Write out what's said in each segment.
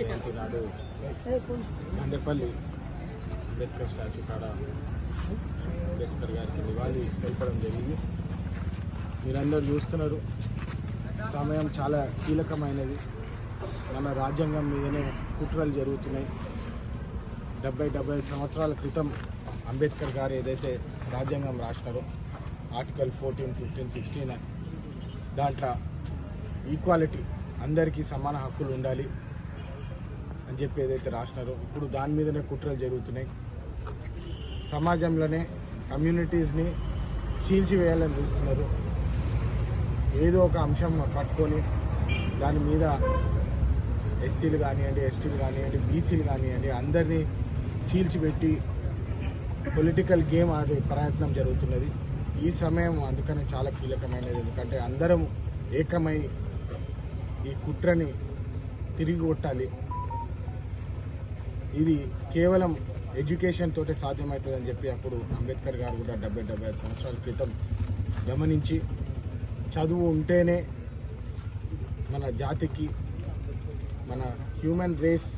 జయంతి నాడు అంబేద్కర్ స్టాచ్యూ కాడ అంబేద్కర్ గారికి నివాళి తెలపడం జరిగింది. మీరందరూ చూస్తున్నారు. సమయం చాలా కీలకమైనది. మన రాజ్యాంగం మీదనే కుట్రలు జరుగుతున్నాయి. డెబ్బై డెబ్బై ఐదు సంవత్సరాల క్రితం అంబేద్కర్ గారు ఏదైతే రాజ్యాంగం రాసినారో ఆర్టికల్ ఫోర్టీన్ ఫిఫ్టీన్ సిక్స్టీన్ దాంట్లో ఈక్వాలిటీ అందరికీ సమాన హక్కులు ఉండాలి. అని చెప్పి ఏదైతే రాసినారో ఇప్పుడు దాని మీదనే కుట్రలు జరుగుతున్నాయి. సమాజంలోనే కమ్యూనిటీస్ని చీల్చివేయాలని చూస్తున్నారు. ఏదో ఒక అంశం పట్టుకొని దాని మీద ఎస్సీలు కానివ్వండి ఎస్టీలు కానివ్వండి బీసీలు కానివ్వండి అందరినీ చీల్చిపెట్టి పొలిటికల్ గేమ్ ఆడే ప్రయత్నం జరుగుతున్నది. ఈ సమయం అందుకనే చాలా కీలకమైనది. ఎందుకంటే అందరం ఏకమై ఈ కుట్రని తిరిగి కొట్టాలి. ఇది కేవలం ఎడ్యుకేషన్ తోటే సాధ్యమవుతుందని చెప్పి అప్పుడు అంబేద్కర్ గారు కూడా డెబ్బై డెబ్బై ఐదు సంవత్సరాల క్రితం గమనించి చదువు ఉంటేనే మన జాతికి మన హ్యూమన్ రేస్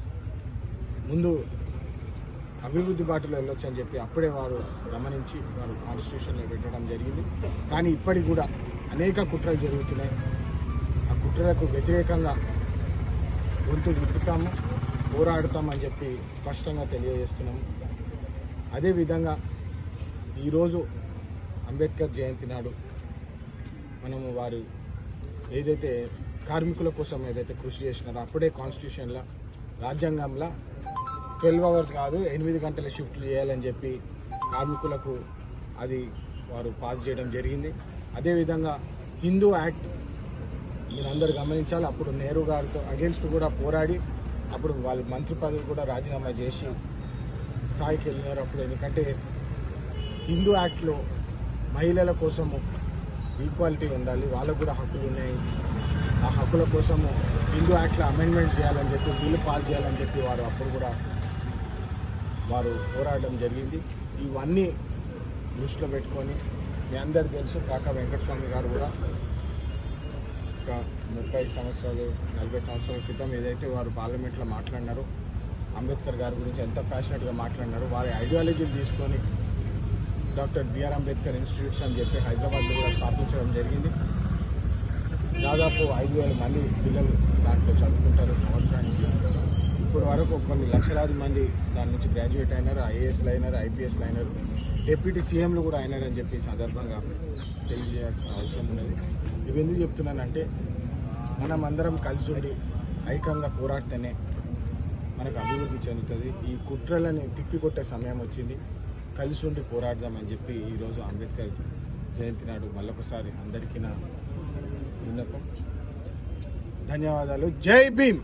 ముందు అభివృద్ధి బాటలో వెళ్ళొచ్చు అని చెప్పి అప్పుడే వారు గమనించి వారు కాన్స్టిట్యూషన్లో పెట్టడం జరిగింది. కానీ ఇప్పటికి కూడా అనేక కుట్రలు జరుగుతున్నాయి. ఆ కుట్రలకు వ్యతిరేకంగా గొంతు విప్పుతాము పోరాడుతామని చెప్పి స్పష్టంగా తెలియజేస్తున్నాం. అదేవిధంగా ఈరోజు అంబేద్కర్ జయంతి నాడు మనము వారు ఏదైతే కార్మికుల కోసం ఏదైతే కృషి చేసినారో అప్పుడే కాన్స్టిట్యూషన్లో రాజ్యాంగంలో ట్వెల్వ్ అవర్స్ కాదు ఎనిమిది గంటల షిఫ్ట్లు చేయాలని చెప్పి కార్మికులకు అది వారు పాస్ చేయడం జరిగింది. అదేవిధంగా హిందూ యాక్ట్ మీరందరూ గమనించాలి అప్పుడు నెహ్రూ గారితో అగేన్స్ట్ కూడా పోరాడి అప్పుడు వాళ్ళు మంత్రి పదవి కూడా రాజీనామా చేసి స్థాయికి వెళ్ళినారు అప్పుడు. ఎందుకంటే హిందూ యాక్ట్లో మహిళల కోసము ఈక్వాలిటీ ఉండాలి వాళ్ళకు కూడా హక్కులు ఉన్నాయి. ఆ హక్కుల కోసము హిందూ యాక్ట్లో అమెండ్మెంట్ చేయాలని చెప్పి బిల్లు పాస్ చేయాలని చెప్పి వారు అప్పుడు కూడా వారు పోరాడడం జరిగింది. ఇవన్నీ దృష్టిలో పెట్టుకొని మీ అందరు తెలుసు కాకా వెంకటస్వామి గారు కూడా ఒక ముప్పై సంవత్సరాలు నలభై సంవత్సరాల క్రితం ఏదైతే వారు పార్లమెంట్లో మాట్లాడినారో అంబేద్కర్ గారి గురించి ఎంత ప్యాషనెట్గా మాట్లాడినారో వారి ఐడియాలజీని తీసుకొని డాక్టర్ బిఆర్ అంబేద్కర్ ఇన్స్టిట్యూట్స్ అని చెప్పి హైదరాబాద్లో కూడా స్థాపించడం జరిగింది. దాదాపు ఐదు వేల మంది పిల్లలు దాంట్లో చదువుకుంటారు సంవత్సరానికి. ఇప్పుడు వరకు కొన్ని లక్షలాది మంది దాని నుంచి గ్రాడ్యుయేట్ అయినారు ఐఏఎస్లు అయినారు ఐపీఎస్లు అయినారు. డిప్యూటీ సీఎంలు కూడా అయినారని చెప్పి సందర్భంగా తెలియజేయాల్సిన అవసరం ఉన్నది. ఇవి ఎందుకు చెప్తున్నానంటే మనం అందరం కలిసి ఉండి ఐకంగా పోరాడితేనే మనకు అభివృద్ధి చెందుతుంది. ఈ కుట్రలని తిప్పికొట్టే సమయం వచ్చింది. కలిసి ఉండి పోరాడదామని చెప్పి ఈరోజు అంబేద్కర్ జయంతి నాడు మళ్ళొకసారి అందరికీ నా విన్నపం. ధన్యవాదాలు. జై భీమ్!